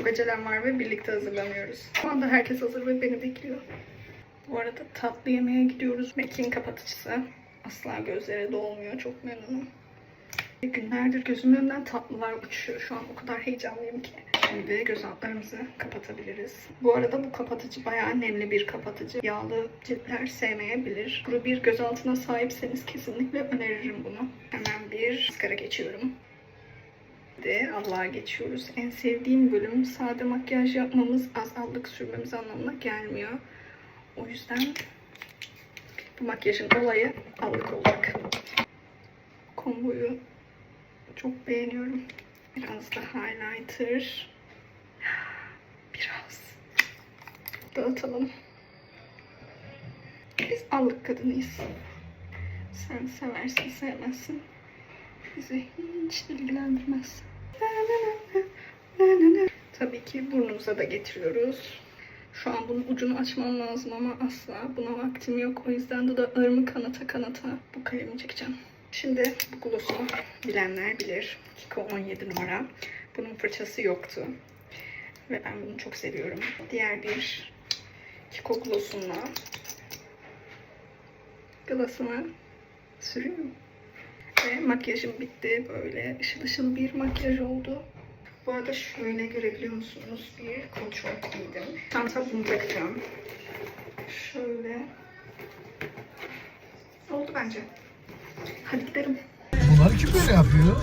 Çok acelem var ve birlikte hazırlanıyoruz. Şu anda herkes hazır ve beni bekliyor. Bu arada tatlı yemeğe gidiyoruz. Mekin kapatıcısı. Asla gözlere dolmuyor. Çok memnunum. Günlerdir gözümün önünden tatlılar uçuyor. Şu an o kadar heyecanlıyım ki. Şimdi göz altlarımızı kapatabiliriz. Bu arada bu kapatıcı bayağı nemli bir kapatıcı. Yağlı ciltler sevmeyebilir. Kuru bir göz altına sahipseniz kesinlikle öneririm bunu. Hemen bir maskara geçiyorum. De Allah'a geçiyoruz. En sevdiğim bölüm sade makyaj yapmamız, az allık sürmemiz anlamına gelmiyor. O yüzden bu makyajın olayı allık olacak. Komboyu çok beğeniyorum. Biraz da highlighter. Biraz. Dağıtalım. Biz allık kadınıyız. Sen seversin sevmezsin. Bizi hiç ilgilendirmez. Tabii ki burnumuza da getiriyoruz. Şu an bunun ucunu açmam lazım ama asla buna vaktim yok. O yüzden de da ırmı kanata kanata bu kalemi çekeceğim. Şimdi bu gloss'u bilenler bilir. Kiko 17 numara. Bunun fırçası yoktu. Ve ben bunu çok seviyorum. Diğer bir Kiko gloss'umla gloss'umu sürüyorum. Ve makyajım bitti. Böyle ışıl ışıl bir makyaj oldu. Bu arada şöyle görebiliyor musunuz? Bir kontrol giydim. Tam tam bunu takacağım. Şöyle. Oldu bence. Hadi gidelim. Bunlar kim böyle yapıyor?